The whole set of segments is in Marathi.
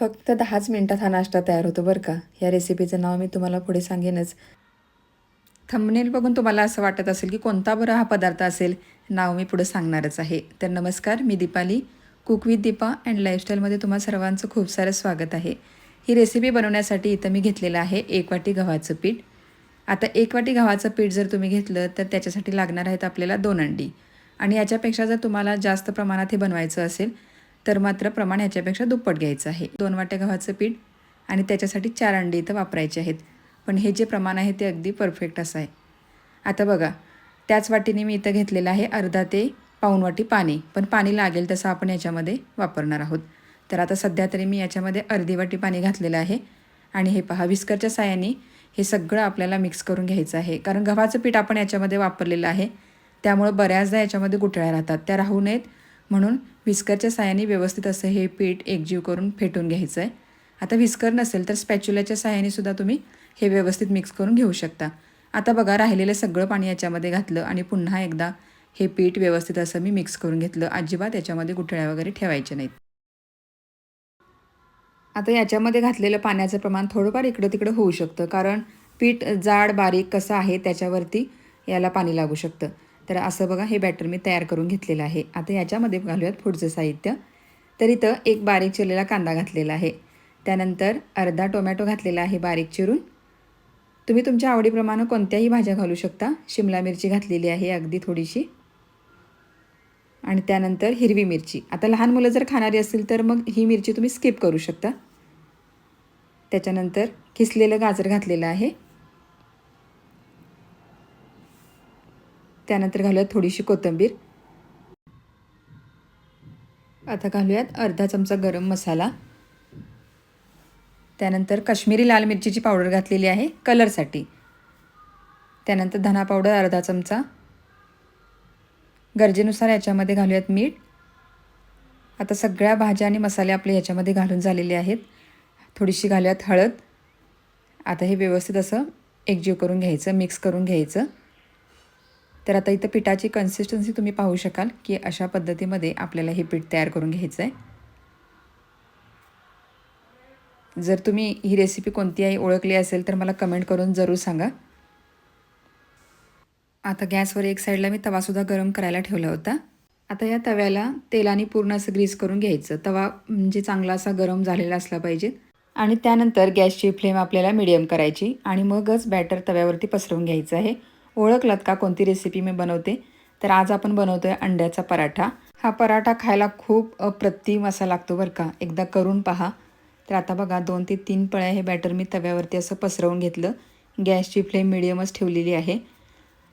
फक्त दहाच मिनटात हा नाश्ता तयार होतो बरं का? या रेसिपीचं नाव मी तुम्हाला पुढे सांगेनच. थंबनेल बघून तुम्हाला असं वाटत असेल की कोणता बरं हा पदार्थ असेल नाव मी पुढे सांगणारच आहे. तर नमस्कार मी Deepali. Cook with Deepa and लाईफस्टाईलमध्ये तुम्हा सर्वांचं खूप सारं स्वागत आहे. ही रेसिपी बनवण्यासाठी इथं मी घेतलेलं आहे एक वाटी गव्हाचं पीठ. आता एक वाटी गव्हाचं पीठ जर तुम्ही घेतलं तर त्याच्यासाठी लागणार आहेत आपल्याला दोन अंडी. आणि याच्यापेक्षा जर तुम्हाला जास्त प्रमाणात हे बनवायचं असेल तर मात्र प्रमाण याच्यापेक्षा दुप्पट घ्यायचं आहे. दोन वाट्या गव्हाचं पीठ आणि त्याच्यासाठी चार अंडी इथं वापरायचे आहेत. पण हे जे प्रमाण आहे ते अगदी परफेक्ट असं आहे. आता बघा त्याच वाटीने मी इथं घेतलेलं आहे अर्धा ते पाऊण वाटी पाणी. पण पाणी लागेल तसं आपण याच्यामध्ये वापरणार आहोत. तर आता सध्या तरी मी याच्यामध्ये अर्धी वाटी पाणी घातलेलं आहे. आणि हे पहा विस्करच्या साह्याने हे सगळं आपल्याला मिक्स करून घ्यायचं आहे. कारण गव्हाचं पीठ आपण याच्यामध्ये वापरलेलं आहे. त्यामुळं बऱ्याचदा याच्यामध्ये गुठळ्या राहतात. त्या राहू नयेत. म्हणून विस्करच्या साह्याने व्यवस्थित असं हे पीठ एकजीव करून फेटून घ्यायचं आहे आता विस्कर नसेल तर स्पॅच्युलाच्या साह्याने सुद्धा तुम्ही हे व्यवस्थित मिक्स करून घेऊ शकता. आता बघा राहिलेलं सगळं पाणी याच्यामध्ये घातलं आणि पुन्हा एकदा हे पीठ व्यवस्थित असं मी मिक्स करून घेतलं. अजिबात याच्यामध्ये गुठळ्या वगैरे ठेवायचे नाहीत. आता याच्यामध्ये घातलेलं पाण्याचं प्रमाण थोडंफार इकडं तिकडं होऊ शकतं कारण पीठ जाड बारीक कसं आहे त्याच्यावरती याला पाणी लागू शकतं. तर असं बघा हे बॅटर मी तयार करून घेतलेलं आहे. आता याच्यामध्ये घालूयात पुढचं साहित्य. तर इथं एक बारीक चिरलेला कांदा घातलेला आहे. त्यानंतर अर्धा टोमॅटो घातलेला आहे बारीक चिरून. तुम्ही तुमच्या आवडीप्रमाणे कोणत्याही भाज्या घालू शकता. शिमला मिरची घातलेली आहे अगदी थोडीशी. आणि त्यानंतर हिरवी मिरची. आता लहान मुलं जर खाणारी असतील तर मग ही मिरची तुम्ही स्किप करू शकता. त्याच्यानंतर किसलेलं गाजर घातलेलं आहे. त्यानंतर घालूयात थोडीशी कोथिंबीर. आता घालूयात अर्धा चमचा गरम मसाला. त्यानंतर काश्मीरी लाल मिरचीची पावडर घातलेली आहे कलरसाठी. त्यानंतर धना पावडर अर्धा चमचा. गरजेनुसार याच्यामध्ये घालूयात मीठ. आता सगळ्या भाज्या आणि मसाले आपले ह्याच्यामध्ये घालून झालेले आहेत. थोडीशी घालूयात हळद. आता हे व्यवस्थित असं एकजीव करून घ्यायचं मिक्स करून घ्यायचं. तर आता इथं पिठाची कन्सिस्टन्सी तुम्ही पाहू शकाल की अशा पद्धतीमध्ये आपल्याला हे पीठ तयार करून घ्यायचं आहे जर तुम्ही ही रेसिपी कोणती आहे ओळखली असेल तर मला कमेंट करून जरूर सांगा. आता गॅसवर एक साईडला मी तवासुद्धा गरम करायला ठेवला होता. आता या तव्याला तेलाने पूर्ण असं ग्रीस करून घ्यायचं. तवा म्हणजे चांगला असा गरम झालेला असला पाहिजे. आणि त्यानंतर गॅसची फ्लेम आपल्याला मिडियम करायची. आणि मगच बॅटर तव्यावरती पसरवून घ्यायचं आहे. ओळखलात का कोणती रेसिपी मी बनवते? तर आज आपण बनवतो आहे अंड्याचा पराठा. हा पराठा खायला खूप अप्रतिम असा लागतो बरं का. एकदा करून पहा. तर आता बघा दोन ते तीन पळ्या हे बॅटर मी तव्यावरती असं पसरवून घेतलं. गॅसची फ्लेम मिडियमच ठेवलेली आहे.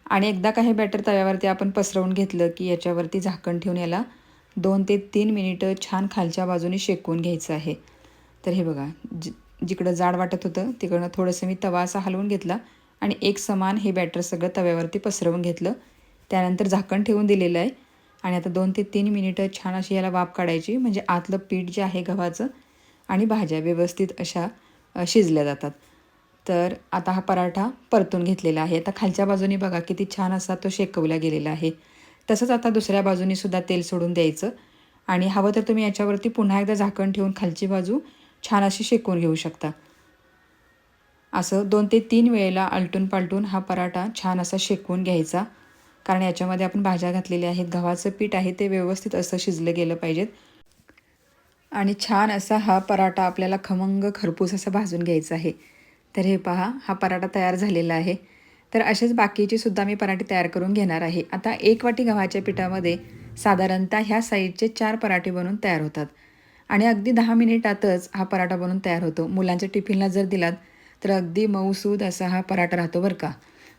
आणि एकदा का हे बॅटर तव्यावरती आपण पसरवून घेतलं की याच्यावरती झाकण ठेवून याला दोन ते तीन मिनिटं छान खालच्या बाजूने शेकवून घ्यायचं आहे. तर हे बघा जि जिकडं जाड वाटत होतं तिकडनं थोडंसं मी तवा असा हलवून घेतला. आणि एक समान हे बॅटर सगळं तव्यावरती पसरवून घेतलं. त्यानंतर झाकण ठेवून दिलेलं आहे. आणि आता दोन ते तीन मिनिटं छान अशी याला वाफ काढायची. म्हणजे आतलं पीठ जे आहे गव्हाचं आणि भाज्या व्यवस्थित अशा शिजल्या जातात. तर आता हा पराठा परतून घेतलेला आहे. आता खालच्या बाजूने बघा किती छान असा तो शेकवला गेलेला आहे. तसंच आता दुसऱ्या बाजूने सुद्धा तेल सोडून द्यायचं. आणि हवं तर तुम्ही याच्यावरती पुन्हा एकदा झाकण ठेवून खालची बाजू छान अशी शेकून घेऊ शकता. असं दोन ते तीन वेळेला आलटून पालटून हा पराठा छान असा शेकवून घ्यायचा. कारण याच्यामध्ये आपण भाज्या घातलेल्या आहेत गव्हाचं पीठ आहे ते व्यवस्थित असं शिजलं गेलं पाहिजेत. आणि छान असा हा पराठा आपल्याला खमंग खरपूस असा भाजून घ्यायचा आहे. तर हे पहा हा पराठा तयार झालेला आहे. तर असेच बाकीचे सुद्धा मी पराठे तयार करून घेणार आहे. आता एक वाटी गव्हाच्या पिठामध्ये साधारणतः ह्या साईजचे चार पराठे बनून तयार होतात. आणि अगदी दहा मिनिटातच हा पराठा बनवून तयार होतो. मुलांच्या टिफिनला जर दिलात तर अगदी मऊसूद असा हा पराठा राहतो बरं का.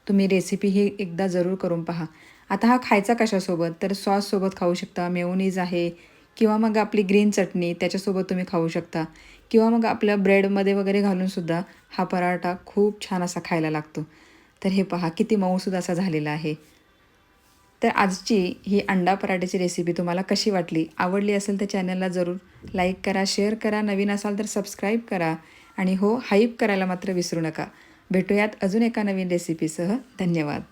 तुम्ही रेसिपी ही एकदा जरूर करून पहा. आता हा खायचा कशासोबत? तर सॉससोबत खाऊ शकता मेओनीज आहे किंवा मग आपली ग्रीन चटणी त्याच्यासोबत तुम्ही खाऊ शकता. किंवा मग आपल्या ब्रेडमध्ये वगैरे घालूनसुद्धा हा पराठा खूप छान असा खायला लागतो. तर हे पहा किती मऊसूद असा झालेला आहे. तर आजची ही अंडा पराठ्याची रेसिपी तुम्हाला कशी वाटली? आवडली असेल तर चॅनलला जरूर लाईक करा शेअर करा. नवीन असाल तर सबस्क्राईब करा. आणि हो हाईप करायला मात्र विसरू नका. भेटूयात अजून एका नवीन रेसिपीसह धन्यवाद.